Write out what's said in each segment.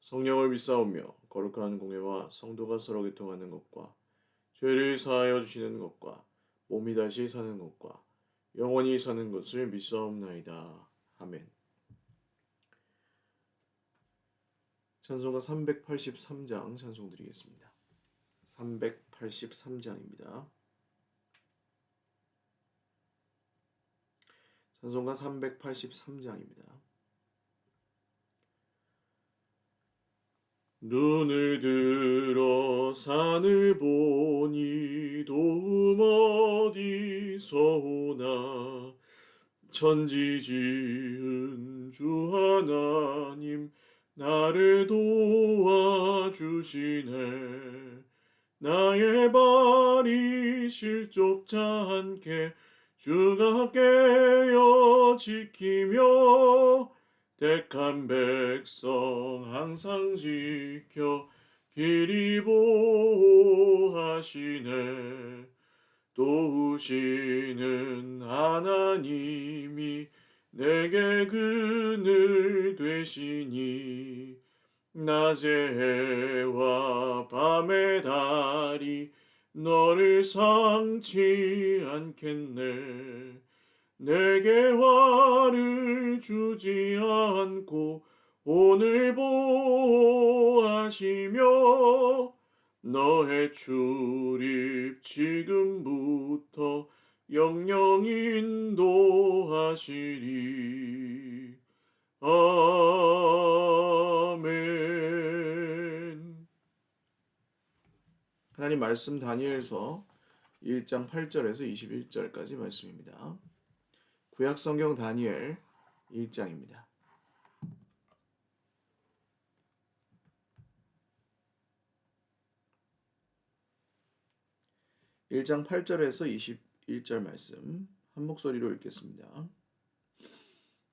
성령을 믿사오며 거룩한 공예와 성도가 서로 교통하는 것과 죄를 사하여 주시는 것과 몸이 다시 사는 것과 영원히 사는 것을 믿사옵나이다. 아멘. 찬송가 383장 찬송 드리겠습니다. 383장입니다. 찬송가 383장입니다. 눈을 들어 산을 보니 도움 어디서 오나? 천지 지은 주 하나님 나를 도와주시네. 나의 발이 실족자 않게 주가 깨어 지키며 택한 백성 항상 지켜 길이 보호하시네. 도우시는 하나님이 내게 그늘 되시니 낮의 해와 밤의 달이 너를 상치 않겠네 내게 화를 주지 않고 오늘 보호하시며 너의 출입 지금부터 영영 인도하시리 아멘 하나님 말씀 다니엘서 1장 8절에서 21절까지 말씀입니다. 구약 성경 다니엘 1장입니다. 1장 8절에서 21절 말씀 한 목소리로 읽겠습니다.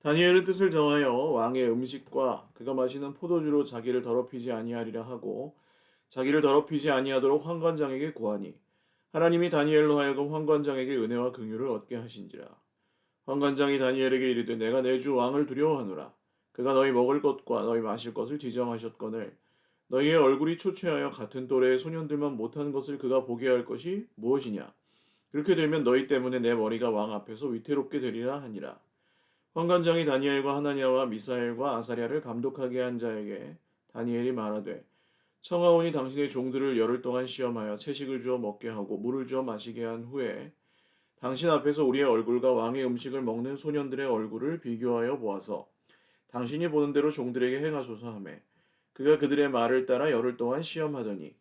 다니엘의 뜻을 정하여 왕의 음식과 그가 마시는 포도주로 자기를 더럽히지 아니하리라 하고 자기를 더럽히지 아니하도록 환관장에게 구하니 하나님이 다니엘로 하여금 환관장에게 은혜와 긍휼을 얻게 하신지라 환관장이 다니엘에게 이르되 내가 내 주 왕을 두려워하노라. 그가 너희 먹을 것과 너희 마실 것을 지정하셨거늘 너희의 얼굴이 초췌하여 같은 또래의 소년들만 못한 것을 그가 보게 할 것이 무엇이냐? 그렇게 되면 너희 때문에 내 머리가 왕 앞에서 위태롭게 되리라 하니라. 환관장이 다니엘과 하나니아와 미사엘과 아사랴를 감독하게 한 자에게 다니엘이 말하되 청하오니 당신의 종들을 열흘 동안 시험하여 채식을 주어 먹게 하고 물을 주어 마시게 한 후에 당신 앞에서 우리의 얼굴과 왕의 음식을 먹는 소년들의 얼굴을 비교하여 보아서 당신이 보는 대로 종들에게 행하소서 하매 그가 그들의 말을 따라 열흘 동안 시험하더니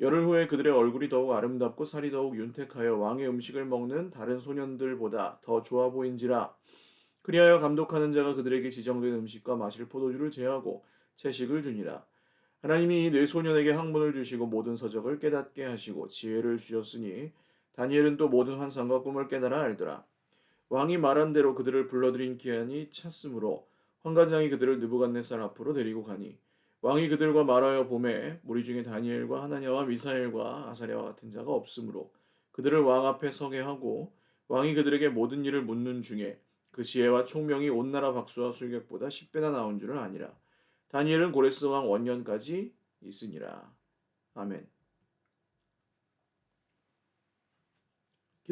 열흘 후에 그들의 얼굴이 더욱 아름답고 살이 더욱 윤택하여 왕의 음식을 먹는 다른 소년들보다 더 좋아 보인지라 그리하여 감독하는 자가 그들에게 지정된 음식과 마실 포도주를 제하고 채식을 주니라. 하나님이 내 소년에게 학문을 주시고 모든 서적을 깨닫게 하시고 지혜를 주셨으니 다니엘은 또 모든 환상과 꿈을 깨달아 알더라. 왕이 말한 대로 그들을 불러들인 기한이 찼으므로 환관장이 그들을 느부갓네살 앞으로 데리고 가니 왕이 그들과 말하여 봄에 무리 중에 다니엘과 하나냐와 미사엘과 아사랴와 같은 자가 없으므로 그들을 왕 앞에 서게 하고 왕이 그들에게 모든 일을 묻는 중에 그 지혜와 총명이 온 나라 박수와 술객보다 10배나 나온 줄을 아니라 다니엘은 고레스 왕 원년까지 있으니라. 아멘.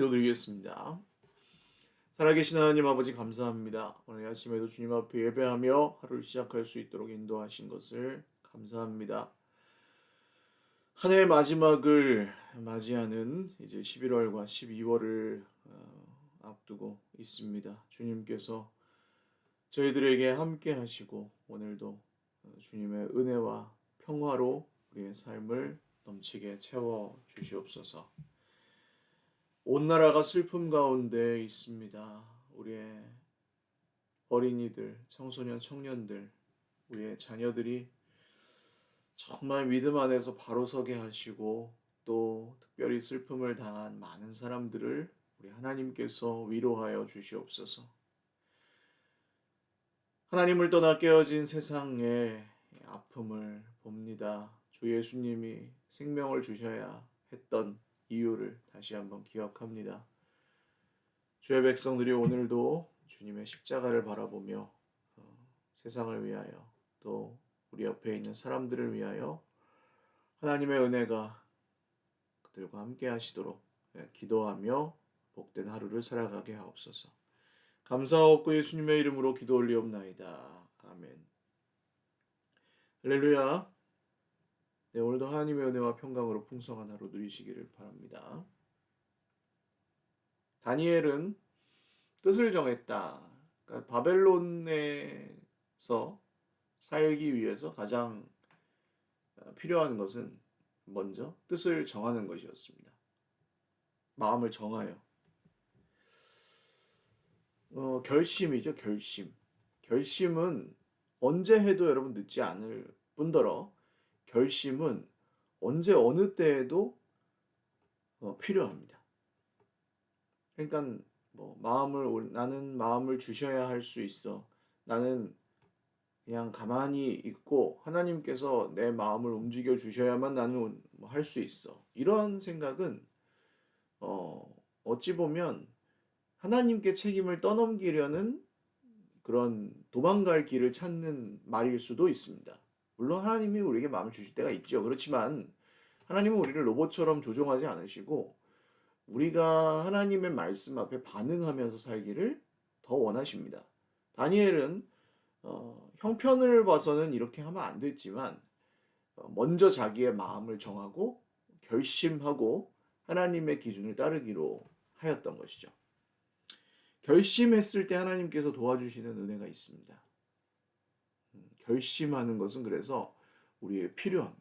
기도드리겠습니다. 살아계신 하나님 아버지 감사합니다. 오늘 아침에도 주님 앞에 예배하며 하루를 시작할 수 있도록 인도하신 것을 감사합니다. 한 해의 마지막을 맞이하는 이제 11월과 12월을 어, 앞두고 있습니다. 주님께서 저희들에게 함께 하시고 오늘도 주님의 은혜와 평화로 우리의 삶을 넘치게 채워 주시옵소서. 온 나라가 슬픔 가운데 있습니다. 우리의 어린이들, 청소년, 청년들, 우리의 자녀들이 정말 믿음 안에서 바로 서게 하시고 또 특별히 슬픔을 당한 많은 사람들을 우리 하나님께서 위로하여 주시옵소서. 하나님을 떠나 깨어진 세상의 아픔을 봅니다. 주 예수님이 생명을 주셔야 했던 이유를 다시 한번 기억합니다. 주의 백성들이 오늘도 주님의 십자가를 바라보며 어, 세상을 위하여 또 우리 옆에 있는 사람들을 위하여 하나님의 은혜가 그들과 함께 하시도록 예, 기도하며 복된 하루를 살아가게 하옵소서. 감사하옵고 예수님의 이름으로 기도 올리옵나이다. 아멘. 할렐루야. 네, 오늘도 하나님의 은혜와 평강으로 풍성한 하루 누리시기를 바랍니다. 다니엘은 뜻을 정했다. 그러니까 바벨론에서 살기 위해서 가장 어, 필요한 것은 먼저 뜻을 정하는 것이었습니다. 마음을 정하여. 어, 결심이죠, 결심. 결심은 언제 해도 여러분 늦지 않을 뿐더러 결심은 언제 어느 때에도 어, 필요합니다. 그러니까 뭐 마음을 나는 마음을 주셔야 할 수 있어. 나는 그냥 가만히 있고 하나님께서 내 마음을 움직여 주셔야만 나는 뭐할수 있어. 이런 생각은 어 어찌 보면 하나님께 책임을 떠넘기려는 그런 도망갈 길을 찾는 말일 수도 있습니다. 물론 하나님이 우리에게 마음을 주실 때가 있죠. 그렇지만 하나님은 우리를 로봇처럼 조종하지 않으시고 우리가 하나님의 말씀 앞에 반응하면서 살기를 더 원하십니다. 다니엘은 어, 형편을 봐서는 이렇게 하면 안 됐지만 어, 먼저 자기의 마음을 정하고 결심하고 하나님의 기준을 따르기로 하였던 것이죠. 결심했을 때 하나님께서 도와주시는 은혜가 있습니다. 음, 결심하는 것은 그래서 우리에 필요합니다.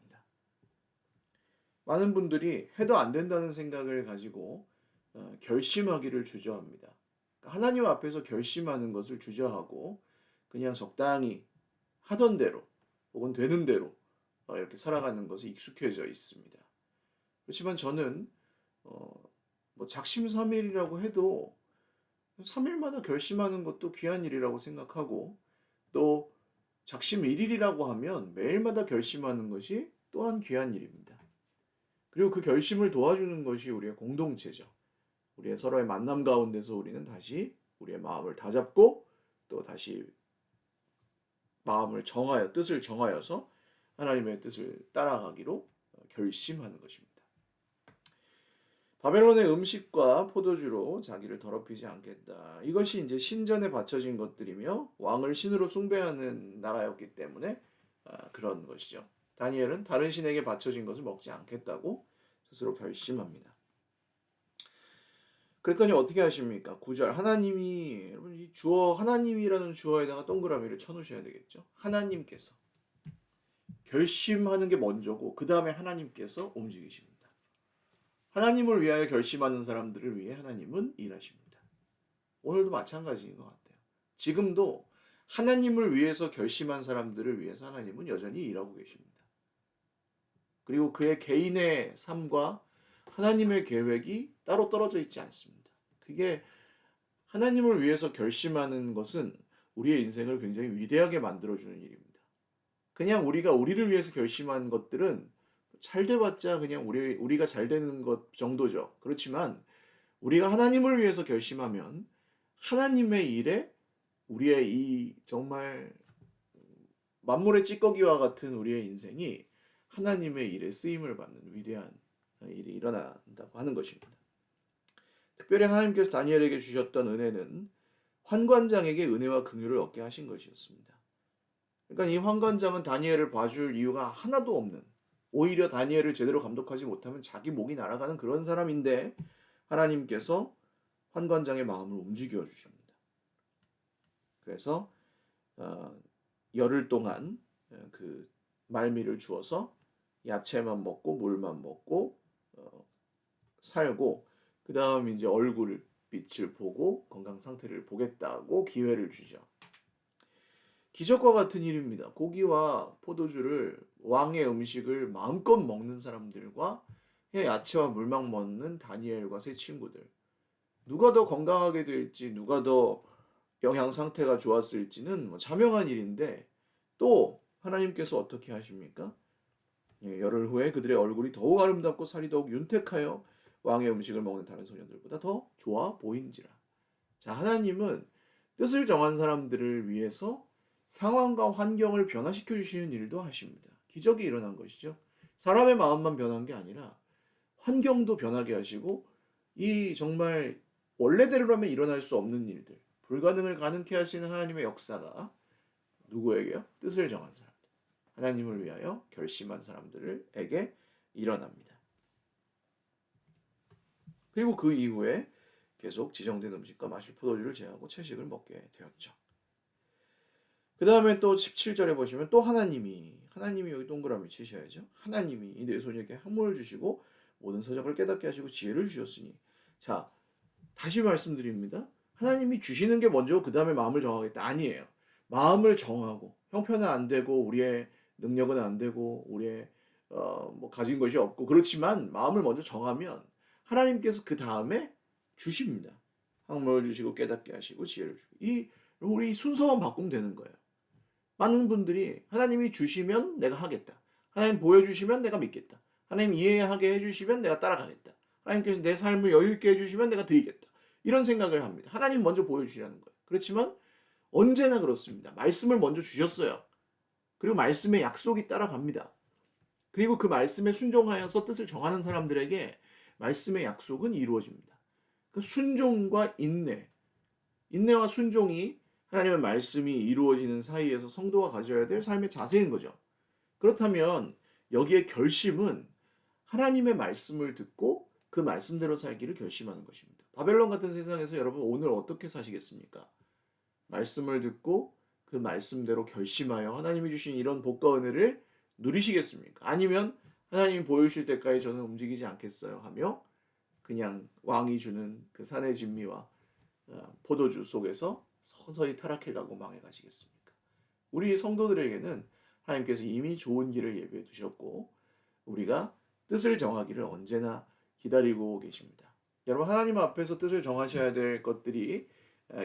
많은 분들이 해도 안 된다는 생각을 가지고 어, 결심하기를 주저합니다. 그러니까 하나님 앞에서 결심하는 것을 주저하고 그냥 적당히 하던 대로 혹은 되는 대로 어, 이렇게 살아가는 것에 익숙해져 있습니다. 그렇지만 저는 어, 뭐 작심삼일이라고 해도 3일마다 결심하는 것도 귀한 일이라고 생각하고 또 작심 1일이라고 하면 매일마다 결심하는 것이 또한 귀한 일입니다. 그리고 그 결심을 도와주는 것이 우리의 공동체죠. 우리의 서로의 만남 가운데서 우리는 다시 우리의 마음을 다잡고 또 다시 마음을 정하여 뜻을 정하여서 하나님의 뜻을 따라가기로 결심하는 것입니다. 바벨론의 음식과 포도주로 자기를 더럽히지 않겠다. 이것이 이제 신전에 바쳐진 것들이며 왕을 신으로 숭배하는 나라였기 때문에 아, 그런 것이죠. 다니엘은 다른 신에게 바쳐진 것을 먹지 않겠다고 스스로 결심합니다. 그랬더니 어떻게 하십니까? 구절 하나님이 여러분 이 주어 하나님이라는 주어에다가 동그라미를 쳐 놓으셔야 되겠죠. 하나님께서 결심하는 게 먼저고 그 다음에 하나님께서 움직이십니다. 하나님을 위하여 결심하는 사람들을 위해 하나님은 일하십니다. 오늘도 마찬가지인 것 같아요. 지금도 하나님을 위해서 결심한 사람들을 위해서 하나님은 여전히 일하고 계십니다. 그리고 그의 개인의 삶과 하나님의 계획이 따로 떨어져 있지 않습니다. 그게 하나님을 위해서 결심하는 것은 우리의 인생을 굉장히 위대하게 만들어주는 일입니다. 그냥 우리가 우리를 위해서 결심한 것들은 잘 돼봤자 그냥 우리, 우리가 잘 되는 것 정도죠. 그렇지만 우리가 하나님을 위해서 결심하면 하나님의 일에 우리의 이 정말 만물의 찌꺼기와 같은 우리의 인생이 하나님의 일에 쓰임을 받는 위대한 일이 일어난다고 하는 것입니다. 특별히 하나님께서 다니엘에게 주셨던 은혜는 환관장에게 은혜와 긍휼을 얻게 하신 것이었습니다. 그러니까 이 환관장은 다니엘을 봐줄 이유가 하나도 없는 오히려 다니엘을 제대로 감독하지 못하면 자기 목이 날아가는 그런 사람인데 하나님께서 환관장의 마음을 움직여 주십니다. 그래서 어, 열흘 동안 어, 그 말미를 주어서 야채만 먹고 물만 먹고 어, 살고 그 다음 이제 얼굴 빛을 보고 건강 상태를 보겠다고 기회를 주죠. 기적과 같은 일입니다. 고기와 포도주를 왕의 음식을 마음껏 먹는 사람들과 야채와 물만 먹는 다니엘과 세 친구들. 누가 더 건강하게 될지, 누가 더 영양 상태가 좋았을지는 뭐 자명한 일인데 또 하나님께서 어떻게 하십니까? 예, 열흘 후에 그들의 얼굴이 더욱 아름답고 살이 더욱 윤택하여 왕의 음식을 먹는 다른 소년들보다 더 좋아 보인지라. 자, 하나님은 뜻을 정한 사람들을 위해서 상황과 환경을 변화시켜 주시는 일도 하십니다. 기적이 일어난 것이죠. 사람의 마음만 변한 게 아니라 환경도 변하게 하시고 이 정말 원래대로라면 일어날 수 없는 일들, 불가능을 가능케 하시는 하나님의 역사가 누구에게요? 뜻을 정한 사람들, 하나님을 위하여 결심한 사람들에게 일어납니다. 그리고 그 이후에 계속 지정된 음식과 마실 포도주를 제하고 채식을 먹게 되었죠. 그 다음에 또 17절에 보시면 또 하나님이 하나님이 여기 동그라미 치셔야죠. 하나님이 이네 손에게 학문을 주시고 모든 서적을 깨닫게 하시고 지혜를 주셨으니 자 다시 말씀드립니다. 하나님이 주시는 게 먼저 그 다음에 마음을 정하겠다 아니에요. 마음을 정하고 형편은 안 되고 우리의 능력은 안 되고 우리의 어, 뭐 가진 것이 없고 그렇지만 마음을 먼저 정하면 하나님께서 그 다음에 주십니다. 학문을 주시고 깨닫게 하시고 지혜를 주고 이 우리 순서만 바꾸면 되는 거예요. 많은 분들이 하나님이 주시면 내가 하겠다. 하나님 보여주시면 내가 믿겠다. 하나님 이해하게 해주시면 내가 따라가겠다. 하나님께서 내 삶을 여유있게 해주시면 내가 드리겠다. 이런 생각을 합니다. 하나님 먼저 보여주시라는 거예요. 그렇지만 언제나 그렇습니다. 말씀을 먼저 주셨어요. 그리고 말씀의 약속이 따라갑니다. 그리고 그 말씀에 순종하여서 뜻을 정하는 사람들에게 말씀의 약속은 이루어집니다. 그 순종과 인내, 인내와 순종이 하나님의 말씀이 이루어지는 사이에서 성도가 가져야 될 삶의 자세인 거죠. 그렇다면 여기에 결심은 하나님의 말씀을 듣고 그 말씀대로 살기를 결심하는 것입니다. 바벨론 같은 세상에서 여러분 오늘 어떻게 사시겠습니까? 말씀을 듣고 그 말씀대로 결심하여 하나님이 주신 이런 복과 은혜를 누리시겠습니까? 아니면 하나님이 보여주실 때까지 저는 움직이지 않겠어요 하며 그냥 왕이 주는 그 산의 진미와 어, 포도주 속에서 서서히 타락해가고 망해가시겠습니까? 우리 성도들에게는 하나님께서 이미 좋은 길을 예비해 두셨고 우리가 뜻을 정하기를 언제나 기다리고 계십니다. 여러분 하나님 앞에서 뜻을 정하셔야 될 것들이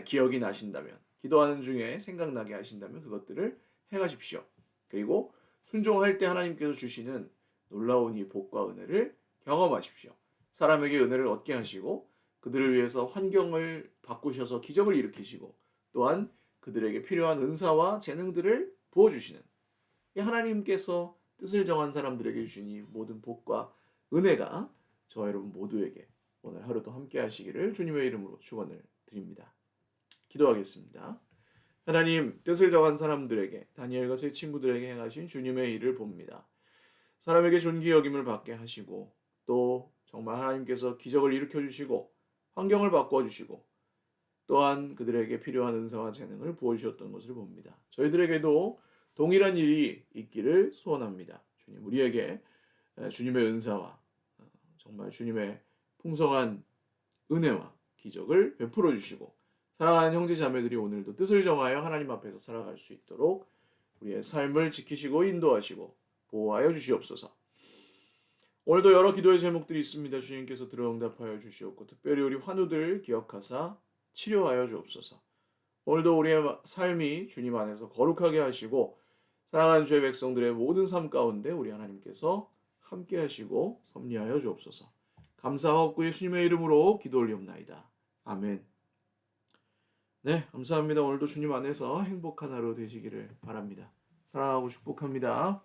기억이 나신다면 기도하는 중에 생각나게 하신다면 그것들을 행하십시오. 그리고 순종할 때 하나님께서 주시는 놀라운 이 복과 은혜를 경험하십시오. 사람에게 은혜를 얻게 하시고 그들을 위해서 환경을 바꾸셔서 기적을 일으키시고 또한 그들에게 필요한 은사와 재능들을 부어주시는 하나님께서 뜻을 정한 사람들에게 주시니 모든 복과 은혜가 저 여러분 모두에게 오늘 하루도 함께 하시기를 주님의 이름으로 축원을 드립니다. 기도하겠습니다. 하나님 뜻을 정한 사람들에게 다니엘과 세 친구들에게 행하신 주님의 일을 봅니다. 사람에게 존귀 여김을 받게 하시고 또 정말 하나님께서 기적을 일으켜 주시고 환경을 바꿔 주시고 또한 그들에게 필요한 은사와 재능을 부어 주셨던 것을 봅니다. 저희들에게도 동일한 일이 있기를 소원합니다. 주님 우리에게 주님의 은사와 어, 정말 주님의 풍성한 은혜와 기적을 베풀어 주시고 사랑하는 형제 자매들이 오늘도 뜻을 정하여 하나님 앞에서 살아갈 수 있도록 우리의 삶을 지키시고 인도하시고 보호하여 주시옵소서. 오늘도 여러 기도의 제목들이 있습니다. 주님께서 들어 응답하여 주시옵고 특별히 우리 환우들 기억하사 치료하여 주옵소서. 오늘도 우리의 삶이 주님 안에서 거룩하게 하시고 사랑하는 주의 백성들의 모든 삶 가운데 우리 하나님께서 함께 하시고 섭리하여 주옵소서. 감사하옵고 예수님의 이름으로 기도 올리옵나이다. 아멘. 네, 감사합니다. 오늘도 주님 안에서 행복한 하루 되시기를 바랍니다. 사랑하고 축복합니다.